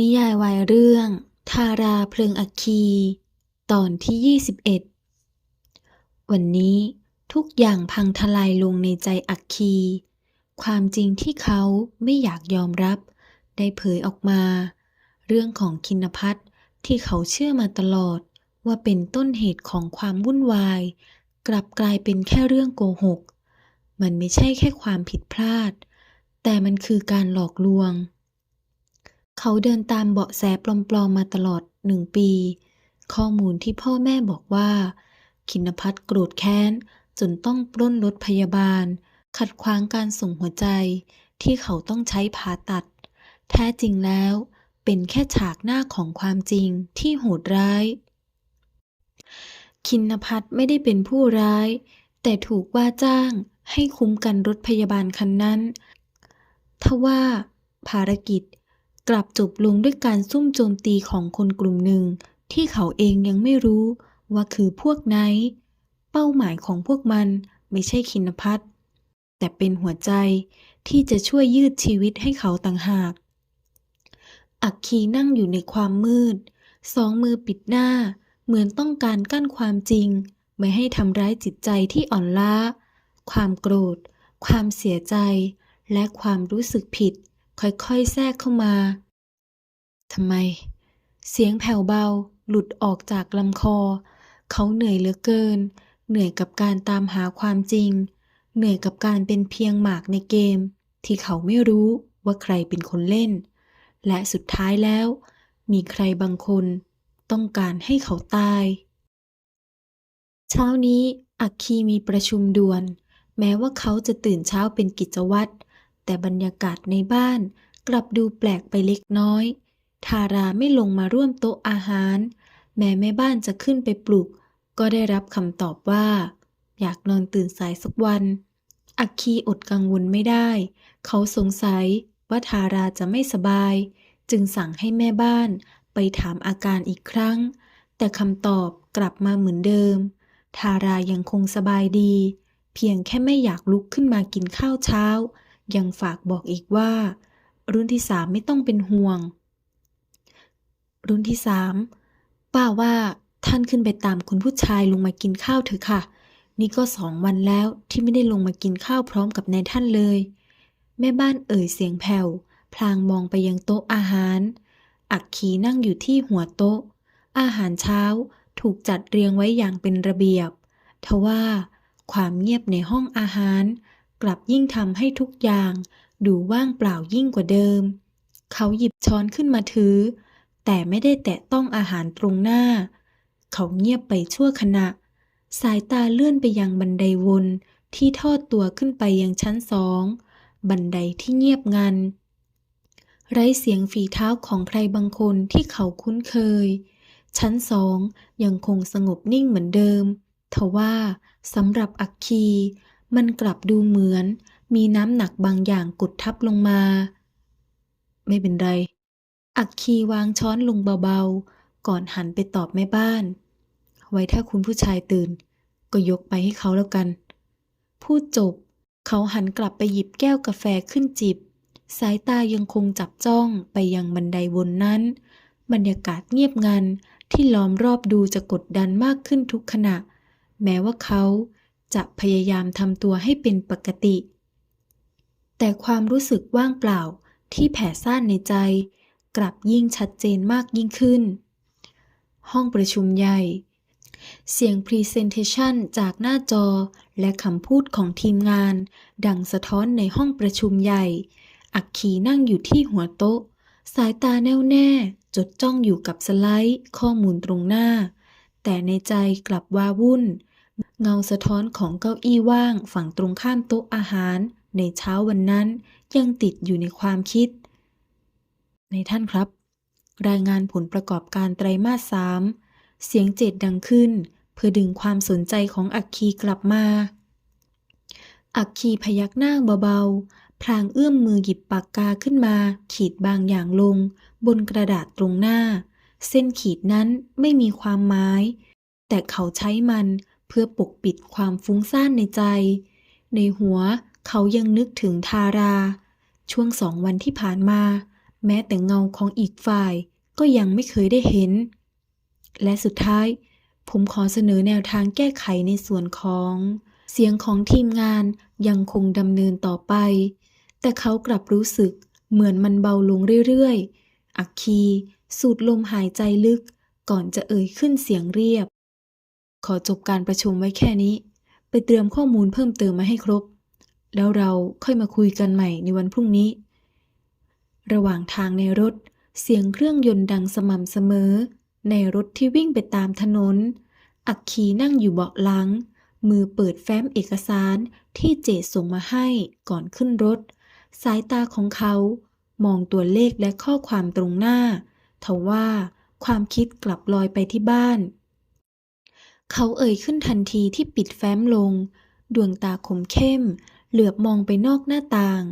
นิยายวายเรื่อง ทาราเพลิงอัคคี ตอนที่ 21 วันนี้ทุกอย่างพังทลายลงในใจอัคคี ความจริงที่เขาไม่อยากยอมรับ ได้เผยออกมา เรื่องของคินพัฒน์ที่เขาเชื่อมาตลอดว่าเป็นต้นเหตุของความวุ่นวาย กลับกลายเป็นแค่เรื่องโกหก มันไม่ใช่แค่ความผิดพลาด แต่มันคือการหลอกลวง เขาเดินตามเบาะแสปลอมๆมาตลอดหนึ่งปี ข้อมูลที่พ่อแม่บอกว่า คินพัฒน์โกรธแค้น จนต้องปล้นรถพยาบาล ขัดขวางการส่งหัวใจ ที่เขาต้องใช้ผ่าตัด แท้จริงแล้ว เป็นแค่ฉากหน้าของความจริงที่โหดร้าย คินพัฒน์ไม่ได้เป็นผู้ร้าย แต่ถูกว่าจ้างให้คุ้มกันรถพยาบาลคันนั้น ทว่าภารกิจ กลับจบลงด้วยการซุ่มโจมตีของคนกลุ่มหนึ่ง ที่เขาเองยังไม่รู้ว่าคือพวกไหน เป้าหมายของพวกมันไม่ใช่คินพัฒแต่เป็นหัวใจที่จะช่วยยืดชีวิตให้เขาต่างหาก อักคีนั่งอยู่ในความมืด สองมือปิดหน้า เหมือนต้องการกั้นความจริง ไม่ให้ทำร้ายจิตใจที่อ่อนล้า ความโกรธ ความเสียใจ และความรู้สึกผิด ค่อยๆแทรกเข้ามาทำไม เสียงแผ่วเบาหลุดออกจากลำคอ เขาเหนื่อยเหลือเกิน เหนื่อยกับการตามหาความจริง เหนื่อยกับการเป็นเพียงหมากในเกม ที่เขาไม่รู้ว่าใครเป็นคนเล่น และสุดท้ายแล้ว มีใครบางคนต้องการให้เขาตาย เช้านี้อักคีมีประชุมด่วน แม้ว่าเขาจะตื่นเช้าเป็นกิจวัตร แต่บรรยากาศในบ้านกลับดูแปลกไปเล็กน้อย ทาราไม่ลงมาร่วมโต๊ะอาหาร แม้แม่บ้านจะขึ้นไปปลุก ก็ได้รับคำตอบว่า อยากนอนตื่นสายสักวัน อักคีอดกังวลไม่ได้ เขาสงสัยว่าทาราจะไม่สบาย จึงสั่งให้แม่บ้านไปถามอาการอีกครั้ง แต่คำตอบกลับมาเหมือนเดิม ทารายังคงสบายดี เพียงแค่ไม่อยากลุกขึ้นมากินข้าวเช้า ยังฝากบอกอีกว่า รุ่นที่สามไม่ต้องเป็นห่วง รุ่นที่สามป้าว่าท่านขึ้นไปตามคุณผู้ชายลงมากินข้าวเถอะค่ะ นี่ก็สองวันแล้วที่ไม่ได้ลงมากินข้าวพร้อมกับนายท่านเลย แม่บ้านเอ่ยเสียงแผ่วพลางมองไปยังโต๊ะอาหาร อักขีนั่งอยู่ที่หัวโต๊ะ อาหารเช้าถูกจัดเรียงไว้อย่างเป็นระเบียบ ทว่าความเงียบในห้องอาหาร กลับยิ่งทำให้ทุกอย่าง ดูว่างเปล่ายิ่งกว่าเดิม เขาหยิบช้อนขึ้นมาถือ แต่ไม่ได้แตะต้องอาหารตรงหน้า เขาเงียบไปชั่วขณะ สายตาเลื่อนไปยังบันไดวนที่ทอดตัวขึ้นไปยังชั้นสอง บันไดที่เงียบงัน ไร้เสียงฝีเท้าของใครบางคนที่เขาคุ้นเคย ชั้นสองยังคงสงบนิ่งเหมือนเดิมทว่าสำหรับอักคี มันกลับดูเหมือน มีน้ำหนักบางอย่างกดทับลงมา ไม่เป็นไร อักคีวางช้อนลงเบาๆ ก่อนหันไปตอบแม่บ้าน ไว้ถ้าคุณผู้ชายตื่น ก็ยกไปให้เขาแล้วกัน พูดจบ เขาหันกลับไปหยิบแก้วกาแฟขึ้นจิบ สายตายังคงจับจ้องไปยังบันไดวนนั้น บรรยากาศเงียบงันที่ล้อมรอบดูจะกดดันมากขึ้นทุกขณะ แม้ว่าเขา จะพยายามทำตัวให้เป็นปกติ แต่ความรู้สึกว่างเปล่าที่แผ่ซ่านในใจ กลับยิ่งชัดเจนมากยิ่งขึ้น ห้องประชุมใหญ่ เสียง Presentation จากหน้าจอและคำพูดของทีมงาน ดังสะท้อนในห้องประชุมใหญ่ อักขีนั่งอยู่ที่หัวโต๊ะ สายตาแน่วแน่จดจ้องอยู่กับสไลด์ข้อมูลตรงหน้า แต่ในใจกลับว้าวุ่น เงาสะท้อนของเก้าอี้ว่างฝั่งตรงข้ามโต๊ะอาหาร ในเช้าวันนั้นยังติดอยู่ในความคิด ในท่านครับ รายงานผลประกอบการไตรมาสสามเสียงเจ็ดดังขึ้น เพื่อดึงความสนใจของอักคีกลับมา อักคีพยักหน้าเบาๆ พลางเอื้อมมือหยิบปากกาขึ้นมา ขีดบางอย่างลง บนกระดาษตรงหน้า เส้นขีดนั้นไม่มีความหมาย แต่เขาใช้มัน เพื่อปกปิดความฟุ้งซ่านในใจ ในหัวเขายังนึกถึงทารา ช่วงสองวันที่ผ่านมา แม้แต่เงาของอีกฝ่ายก็ยังไม่เคยได้เห็น และสุดท้าย ผมขอเสนอแนวทางแก้ไขในส่วนของ เสียงของทีมงานยังคงดำเนินต่อไป แต่เขากลับรู้สึกเหมือนมันเบาลงเรื่อยๆ อักคี สูดลมหายใจลึกก่อนจะเอ่ยขึ้นเสียงเรียบ ขอจบการประชุมไว้แค่นี้ ไปเตรียมข้อมูลเพิ่มเติมมาให้ครบ แล้วเราค่อยมาคุยกันใหม่ในวันพรุ่งนี้ ระหว่างทางในรถ เสียงเครื่องยนต์ดังสม่ำเสมอ ในรถที่วิ่งไปตามถนน อักคีนั่งอยู่เบาะหลัง มือเปิดแฟ้มเอกสารที่เจดส่งมาให้ก่อนขึ้นรถ สายตาของเขา มองตัวเลขและข้อความตรงหน้าทว่าความคิดกลับลอยไปที่บ้าน เขาเอ่ยขึ้นทันทีที่ปิดแฟ้มลง ดวงตาคมเข้ม เหลือบมองไปนอกหน้าต่าง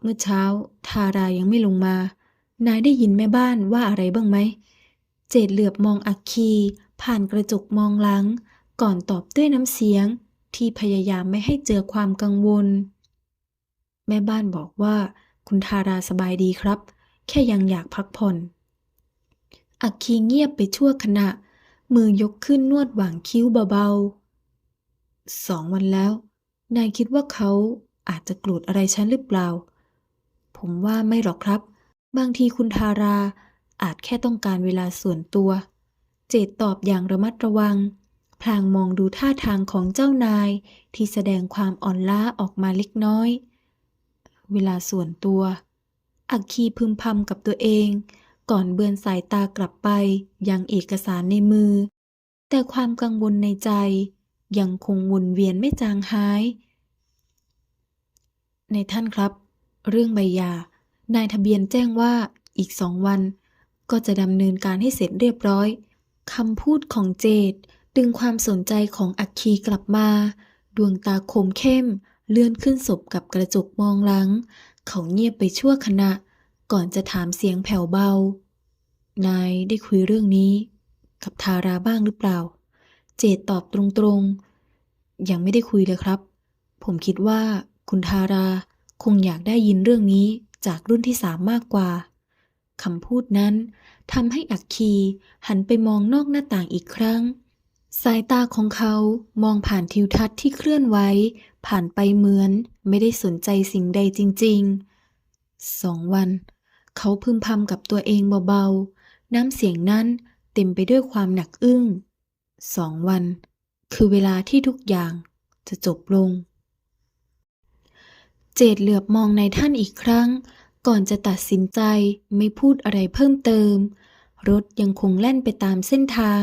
เมื่อเช้า ทารายังไม่ลงมา นายได้ยินแม่บ้านว่าอะไรบ้างไหม เจดเหลือบมองอักคี ผ่านกระจกมองหลัง ก่อนตอบด้วยน้ำเสียง ที่พยายามไม่ให้เจอความกังวล แม่บ้านบอกว่า คุณทาราสบายดีครับ แค่ยังอยากพักผ่อน อักคีเงียบไปชั่วขณะ มือยกขึ้นนวดหว่างคิ้วเบาๆ สองวันแล้ว นายคิดว่าเขาอาจจะโกรธอะไรฉันหรือเปล่า ผมว่าไม่หรอกครับ บางทีคุณทาราอาจแค่ต้องการเวลาส่วนตัว เจดตอบอย่างระมัดระวัง พลางมองดูท่าทางของเจ้านายที่แสดงความอ่อนล้าออกมาเล็กน้อย เวลาส่วนตัว อักคีพึมพำกับตัวเอง ก่อนเบือนสายตากลับไปยังเอกสารในมือ แต่ความกังวลในใจ ยังคงวนเวียนไม่จางหาย ในท่านครับ เรื่องใบยานายทะเบียนแจ้งว่าอีกสองวัน ก็จะดำเนินการให้เสร็จเรียบร้อยคำพูดของเจดดึงความสนใจของอัคคีกลับมา ดวงตาคมเข้ม เลื่อนขึ้นศพกับกระจกมองหลัง เขาเงียบไปชั่วขณะ ก่อนจะถามเสียงแผ่วเบา นายได้คุยเรื่องนี้ กับทาราบ้างหรือเปล่า เจดตอบตรงๆ ยังไม่ได้คุยเลยครับ ผมคิดว่าคุณทาราคงอยากได้ยินเรื่องนี้จากรุ่นที่สามมากกว่าคำพูดนั้นทำให้อักคีหันไปมองนอกหน้าต่างอีกครั้ง สายตาของเขามองผ่านทิวทัศน์ที่เคลื่อนไหวผ่านไปเหมือน ไม่ได้สนใจสิ่งใดจริง ๆ สองวัน เขาพึมพำกับตัวเองเบาๆ น้ำเสียงนั้นเต็มไปด้วยความหนักอึ้งสองวัน คือเวลาที่ทุกอย่างจะจบลง เจดเหลือบมองในท่านอีกครั้ง ก่อนจะตัดสินใจไม่พูดอะไรเพิ่มเติม รถยังคงแล่นไปตามเส้นทาง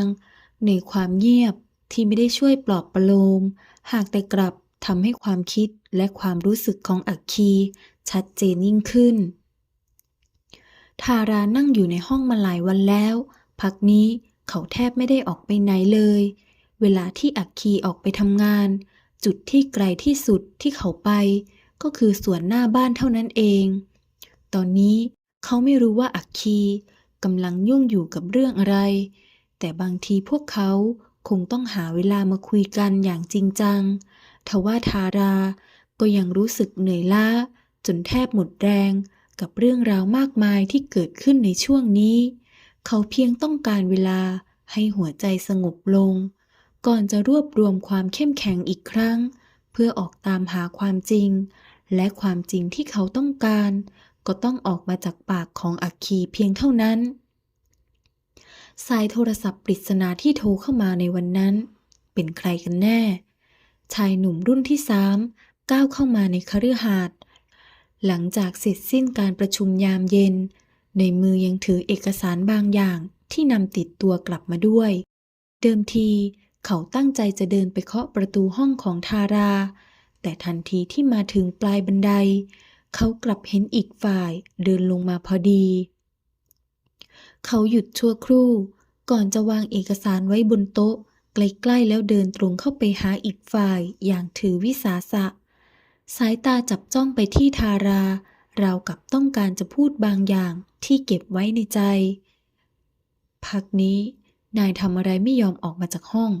ในความเงียบที่ไม่ได้ช่วยปลอบประโลม หากแต่กลับทำให้ความคิดและความรู้สึกของอักคี ชัดเจนยิ่งขึ้น ทารานั่งอยู่ในห้องมาหลายวันแล้ว พักนี้เขาแทบไม่ได้ออกไปไหนเลย เวลาที่อักคีออกไปทำงาน จุดที่ไกลที่สุดที่เขาไป ก็คือสวนหน้าบ้านเท่านั้นเอง ตอนนี้เขาไม่รู้ว่าอักคีกำลังยุ่งอยู่กับเรื่องอะไร แต่บางทีพวกเขาคงต้องหาเวลามาคุยกันอย่างจริงจัง ทว่าทาราก็ยังรู้สึกเหนื่อยล้าจนแทบหมดแรง กับเรื่องราวมากมายที่เกิดขึ้นในช่วงนี้ เขาเพียงต้องการเวลาให้หัวใจสงบลง ก่อนจะรวบรวมความเข้มแข็งอีกครั้ง เพื่อออกตามหาความจริง และความจริงที่เขาต้องการ ก็ต้องออกมาจากปากของอักคีเพียงเท่านั้น สายโทรศัพท์ปริศนาที่โทรเข้ามาในวันนั้น เป็นใครกันแน่ ชายหนุ่มรุ่นที่สามก้าวเข้ามาในคฤหาสน์ หลังจากเสร็จสิ้นการประชุมยามเย็น ในมือยังถือเอกสารบางอย่างที่นำติดตัวกลับมาด้วย เดิมทีเขาตั้งใจจะเดินไปเคาะประตูห้องของทารา แต่ทันทีที่มาถึงปลายบันได เขากลับเห็นอีกฝ่ายเดินลงมาพอดี เขาหยุดชั่วครู่ ก่อนจะวางเอกสารไว้บนโต๊ะ ใกล้ๆแล้วเดินตรงเข้าไปหาอีกฝ่ายอย่างถือวิสาสะ สายตาจับจ้องไปที่ทารา ราวกับต้องการจะพูดบางอย่างที่เก็บไว้ในใจ พักนี้ นายทำอะไรไม่ยอมออกมาจากห้อง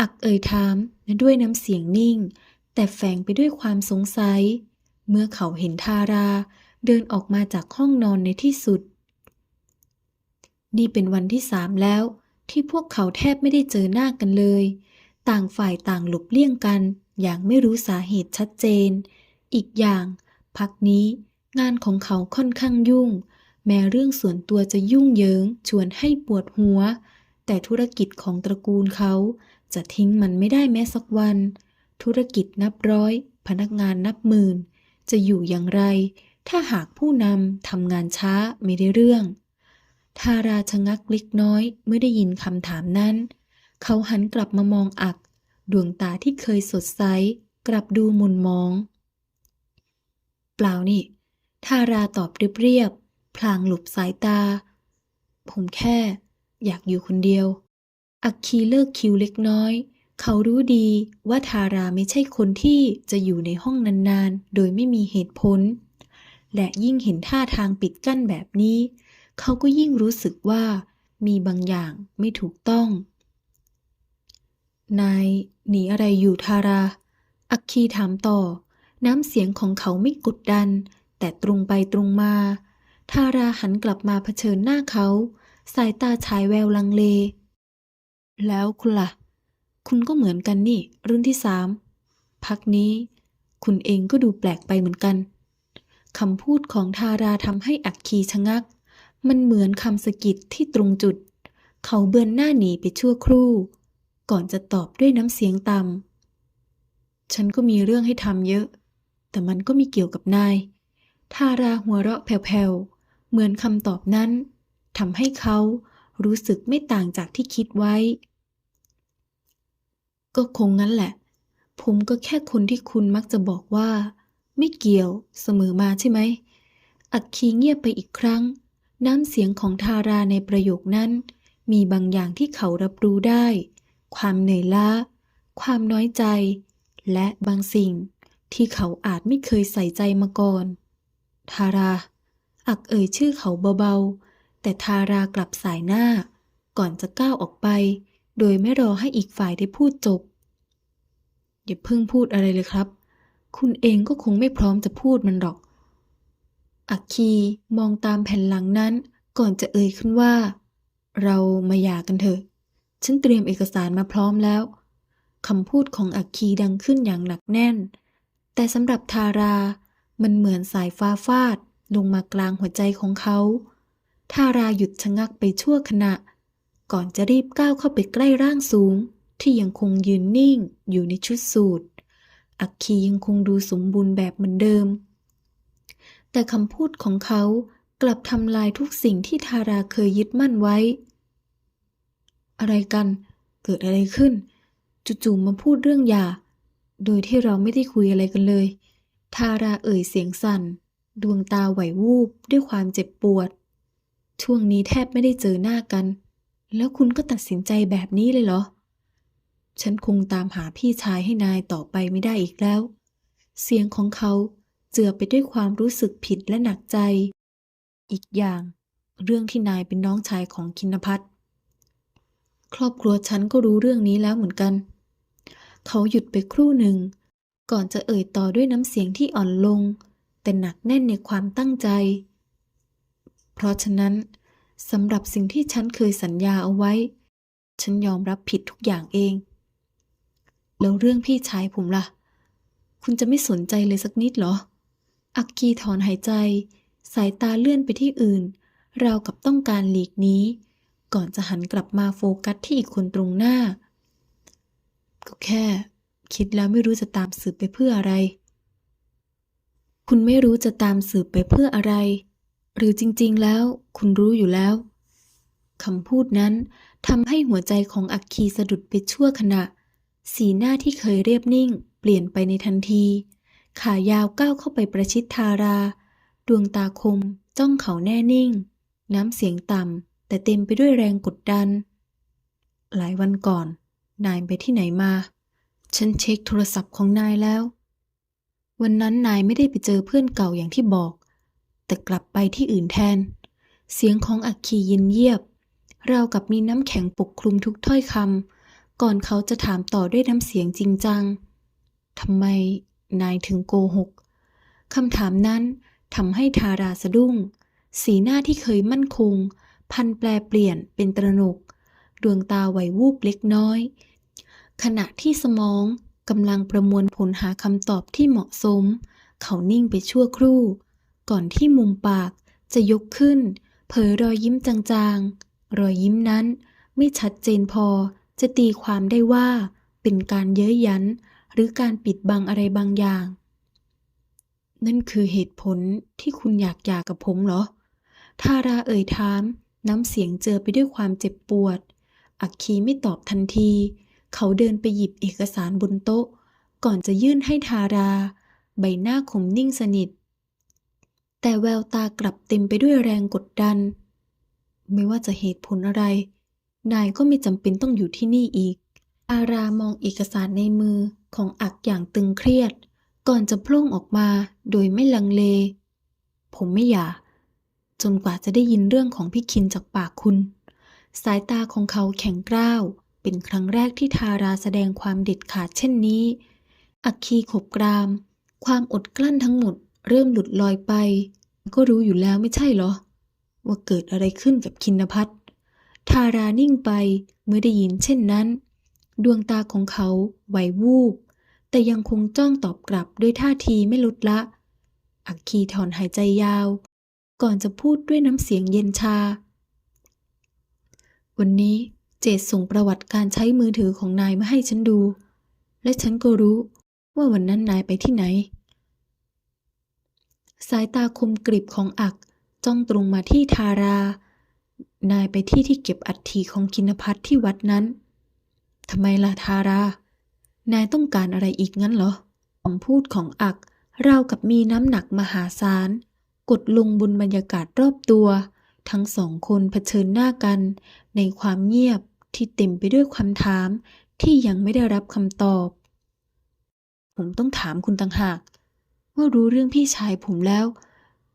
อักเอ่ยถามด้วยน้ำเสียงนิ่ง แต่แฝงไปด้วยความสงสัย เมื่อเขาเห็นทาราเดินออกมาจากห้องนอนในที่สุด นี่เป็นวันที่สามแล้ว ที่พวกเขาแทบไม่ได้เจอหน้ากันเลย ต่างฝ่ายต่างหลบเลี่ยงกัน อย่างไม่รู้สาเหตุชัดเจน อีกอย่างพักนี้งานของเขาค่อนข้างยุ่ง แม้เรื่องส่วนตัวจะยุ่งเหยิงชวนให้ปวดหัว แต่ธุรกิจของตระกูลเขา จะทิ้งมันไม่ได้แม้สักวัน ธุรกิจนับร้อย พนักงานนับหมื่น จะอยู่อย่างไร ถ้าหากผู้นำทำงานช้าไม่ได้เรื่องทาราชะงักเล็กน้อยเมื่อได้ยินคำถามนั้น เขาหันกลับมามองอัก ดวงตาที่เคยสดใสกลับดูหมุนมอง เปล่านี่ทาราตอบเรียบๆพลางหลบสายตา ผมแค่ อยากอยู่คนเดียว อักคีเลิกคิวเล็กน้อย เขารู้ดีว่าทาราไม่ใช่คนที่จะอยู่ในห้องนานๆ โดยไม่มีเหตุผล และยิ่งเห็นท่าทางปิดกั้นแบบนี้ เขาก็ยิ่งรู้สึกว่ามีบางอย่างไม่ถูกต้อง นายหนีอะไรอยู่ทารา อักคีถามต่อ น้ำเสียงของเขาไม่กดดัน แต่ตรงไปตรงมา ทาราหันกลับมาเผชิญหน้าเขา สายตาฉายแววลังเล แล้วคุณล่ะ คุณก็เหมือนกันนี่ รุ่นที่สามพักนี้ คุณเองก็ดูแปลกไปเหมือนกันคำพูดของทาราทำให้อักคีชะงัก มันเหมือนคำสะกิดที่ตรงจุด เขาเบือนหน้าหนีไปชั่วครู่ ก่อนจะตอบด้วยน้ำเสียงต่ำ ฉันก็มีเรื่องให้ทำเยอะ แต่มันก็มีเกี่ยวกับนาย ทาราหัวเราะแผ่วๆ เหมือนคำตอบนั้นทำให้เขารู้สึกไม่ต่างจากที่คิดไว้ ก็คงงั้นแหละ ผมก็แค่คนที่คุณมักจะบอกว่า ไม่เกี่ยวเสมอมาใช่ไหม อักคีเงียบไปอีกครั้ง น้ำเสียงของทาราในประโยคนั้น มีบางอย่างที่เขารับรู้ได้ ความเหนื่อยล้า ความน้อยใจ และบางสิ่งที่เขาอาจไม่เคยใส่ใจมาก่อน ทารา อักเอ่ยชื่อเขาเบาๆ แต่ทารากลับสายหน้า ก่อนจะก้าวออกไป โดยไม่รอให้อีกฝ่ายได้พูดจบ อย่าเพิ่งพูดอะไรเลยครับ คุณเองก็คงไม่พร้อมจะพูดมันหรอก อักคีมองตามแผ่นหลังนั้น ก่อนจะเอ่ยขึ้นว่า เรามาหย่ากันเถอะ ฉันเตรียมเอกสารมาพร้อมแล้วคำพูดของอักคีดังขึ้นอย่างหนักแน่น แต่สำหรับทารามันเหมือนสายฟ้าฟาดลงมากลางหัวใจของเขา ทาราหยุดชะงักไปชั่วขณะ ก่อนจะรีบก้าวเข้าไปใกล้ร่างสูง ที่ยังคงยืนนิ่งอยู่ในชุดสูทอักคียังคงดูสมบูรณ์แบบเหมือนเดิม แต่คำพูดของเขากลับทำลายทุกสิ่งที่ทาราเคยยึดมั่นไว้ อะไรกัน เกิดอะไรขึ้น จู่ๆมาพูดเรื่องยา โดยที่เราไม่ได้คุยอะไรกันเลย ทาราเอ่ยเสียงสั่น ดวงตาไหววูบด้วยความเจ็บปวด ช่วงนี้แทบไม่ได้เจอหน้ากัน แล้วคุณก็ตัดสินใจแบบนี้เลยเหรอ ฉันคงตามหาพี่ชายให้นายต่อไปไม่ได้อีกแล้ว เสียงของเขาเจือไปด้วยความรู้สึกผิดและหนักใจ อีกอย่าง เรื่องที่นายเป็นน้องชายของคินพัฒ รอบครัวฉันก็รู้เรื่องนี้แล้วเหมือนกัน เขาหยุดไปครู่หนึ่ง ก่อนจะเอ่ยต่อด้วยน้ำเสียงที่อ่อนลง แต่หนักแน่นในความตั้งใจ เพราะฉะนั้นสำหรับสิ่งที่ฉันเคยสัญญาเอาไว้ ฉันยอมรับผิดทุกอย่างเอง แล้วเรื่องพี่ชายผมล่ะ คุณจะไม่สนใจเลยสักนิดเหรอ อักกีถอนหายใจ สายตาเลื่อนไปที่อื่น ราวกับต้องการหลีกนี้ ก่อนจะหันกลับมาโฟกัสที่อีกคนตรงหน้า ก็แค่ คิดแล้วไม่รู้จะตามสืบไปเพื่ออะไร คุณไม่รู้จะตามสืบไปเพื่ออะไร หรือจริงๆแล้ว คุณรู้อยู่แล้วคำพูดนั้นทำให้หัวใจของอักคีสะดุดไปชั่วขณะ สีหน้าที่เคยเรียบนิ่ง เปลี่ยนไปในทันที ขายาวก้าวเข้าไปประชิดทารา ดวงตาคม จ้องเขาแน่นิ่ง น้ำเสียงต่ำ แต่เต็มไปด้วยแรงกดดัน หลายวันก่อน นายไปที่ไหนมา ฉันเช็คโทรศัพท์ของนายแล้ว วันนั้นนายไม่ได้ไปเจอเพื่อนเก่าอย่างที่บอก แต่กลับไปที่อื่นแทน เสียงของอักคีเย็นเยียบ เรากับมีน้ำแข็งปกคลุมทุกถ้อยคำก่อนเขาจะถามต่อด้วยน้ำเสียงจริงจังทำไมนายถึงโกหกคำถามนั้นทำให้ทาราสะดุ้ง สีหน้าที่เคยมั่นคง พันแปลเปลี่ยนเป็นตระหนก ดวงตาไหววูบเล็กน้อย ขณะที่สมองกำลังประมวลผลหาคำตอบที่เหมาะสม เขานิ่งไปชั่วครู่ ก่อนที่มุมปากจะยกขึ้น เผยรอยยิ้มจางๆ รอยยิ้มนั้นไม่ชัดเจนพอจะตีความได้ว่า เป็นการเย้ยยันหรือการปิดบังอะไรบางอย่าง นั่นคือเหตุผลที่คุณอยากหย่ากับผมเหรอทาราเอ่ยถาม น้ำเสียงเจอไปด้วยความเจ็บปวด อักคีไม่ตอบทันที เขาเดินไปหยิบเอกสารบนโต๊ะ ก่อนจะยื่นให้ทารา ใบหน้าขมนิ่งสนิท แต่แววตากลับเต็มไปด้วยแรงกดดัน ไม่ว่าจะเหตุผลอะไร นายก็ไม่จำเป็นต้องอยู่ที่นี่อีก อารามองเอกสารในมือของอักอย่างตึงเครียด ก่อนจะพล่งออกมาโดยไม่ลังเล ผมไม่อยาก จนกว่าจะได้ยินเรื่องของพี่คินจากปากคุณ สายตาของเขาแข็งกร้าว เป็นครั้งแรกที่ทาราแสดงความเด็ดขาดเช่นนี้ อักคีขบกราม ความอดกลั้นทั้งหมด เริ่มหลุดลอยไป ก็รู้อยู่แล้วไม่ใช่เหรอ ว่าเกิดอะไรขึ้นกับคินพัฒน์ทารานิ่งไปเมื่อได้ยินเช่นนั้น ดวงตาของเขาไหววูบ แต่ยังคงจ้องตอบกลับด้วยท่าทีไม่ลดละ อักคีถอนหายใจยาว ก่อนจะพูดด้วยน้ำเสียงเย็นชา วันนี้เจดส่งประวัติการใช้มือถือของนายมาให้ฉันดู และฉันก็รู้ว่าวันนั้นนายไปที่ไหน สายตาคมกริบของอักจ้องตรงมาที่ทารา นายไปที่ที่เก็บอัฐิของกินพัทที่วัดนั้นทำไมล่ะทารา นายต้องการอะไรอีกงั้นเหรอคำพูดของอักราวกับมีน้ำหนักมหาศาล กดลงบนบรรยากาศรอบตัว ทั้งสองคนเผชิญหน้ากัน ในความเงียบที่เต็มไปด้วยคำถามที่ยังไม่ได้รับคำตอบ ผมต้องถามคุณต่างหาก ว่ารู้เรื่องพี่ชายผมแล้ว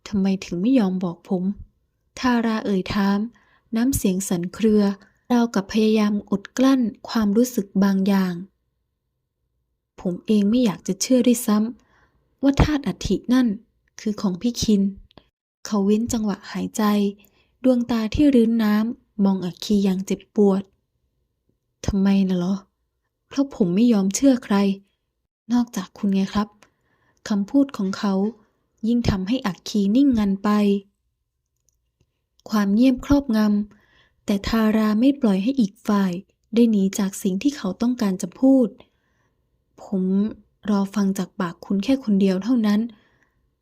ทำไมถึงไม่ยอมบอกผม ทาราเอ่ยถาม น้ำเสียงสั่นเครือเรากับพยายามอดกลั้นความรู้สึกบางอย่าง ผมเองไม่อยากจะเชื่อด้วยซ้ำว่าธาตุอัฐินั่นคือของพี่คิน เขาเว้นจังหวะหายใจ ดวงตาที่รื้นน้ำมองอัคคีอย่างเจ็บปวดทำไมนะเหรอ เพราะผมไม่ยอมเชื่อใคร นอกจากคุณไงครับคำพูดของเขา ยิ่งทำให้อักคีนิ่งงันไป ความเงียบครอบงำแต่ทาราไม่ปล่อยให้อีกฝ่าย ได้หนีจากสิ่งที่เขาต้องการจะพูด ผมรอฟังจากปากคุณแค่คนเดียวเท่านั้น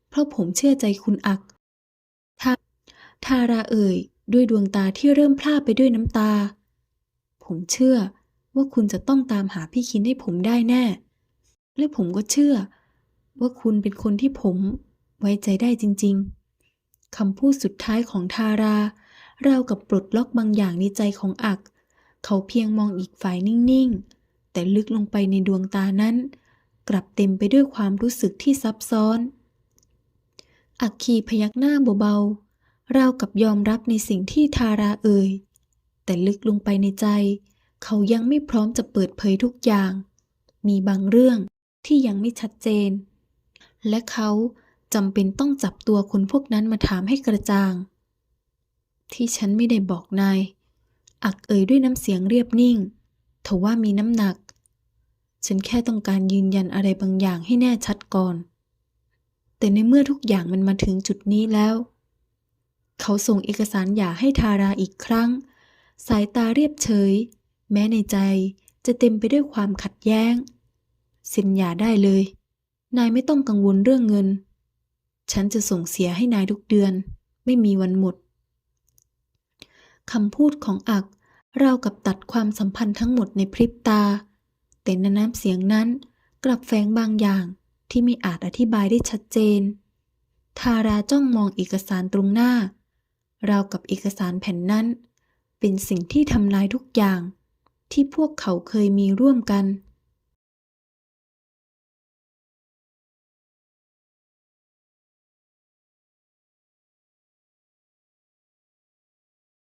เพราะผมเชื่อใจคุณอัก ทาราเอ่ยด้วยดวงตาที่เริ่มพร่าไปด้วยน้ำตา ผมเชื่อว่าคุณจะต้องตามหาพี่คินให้ผมได้แน่ และผมก็เชื่อ ว่าคุณเป็นคนที่ผมไว้ใจได้จริง ๆคำพูดสุดท้ายของทารา เรากับปลดล็อกบางอย่างในใจของอัก เขาเพียงมองอีกฝ่ายนิ่งๆ แต่ลึกลงไปในดวงตานั้น กลับเต็มไปด้วยความรู้สึกที่ซับซ้อน อักคีพยักหน้าเบาๆ เรากับยอมรับในสิ่งที่ทาราเอ่ย แต่ลึกลงไปในใจ เขายังไม่พร้อมจะเปิดเผยทุกอย่าง มีบางเรื่องที่ยังไม่ชัดเจน และเขาจำเป็นต้องจับตัวคนพวกนั้นมาถามให้กระจ่าง ที่ฉันไม่ได้บอกนาย อักเอ่ยด้วยน้ำเสียงเรียบนิ่งทว่ามีน้ำหนัก ฉันแค่ต้องการยืนยันอะไรบางอย่างให้แน่ชัดก่อน แต่ในเมื่อทุกอย่างมันมาถึงจุดนี้แล้ว เขาส่งเอกสารหย่าให้ทาราอีกครั้ง สายตาเรียบเฉย แม้ในใจจะเต็มไปด้วยความขัดแย้ง เซ็นหย่าได้เลย นายไม่ต้องกังวลเรื่องเงิน ฉันจะส่งเสียให้นายทุกเดือน ไม่มีวันหมดคำพูดของอักเรากับตัดความสัมพันธ์ทั้งหมดในพริบตา แต่นน้ำเสียงนั้นกลับแฝงบางอย่างที่ไม่อาจอธิบายได้ชัดเจน ทาราจ้องมองเอกสารตรงหน้า ราวกับเอกสารแผ่นนั้น เป็นสิ่งที่ทำลายทุกอย่าง ที่พวกเขาเคยมีร่วมกัน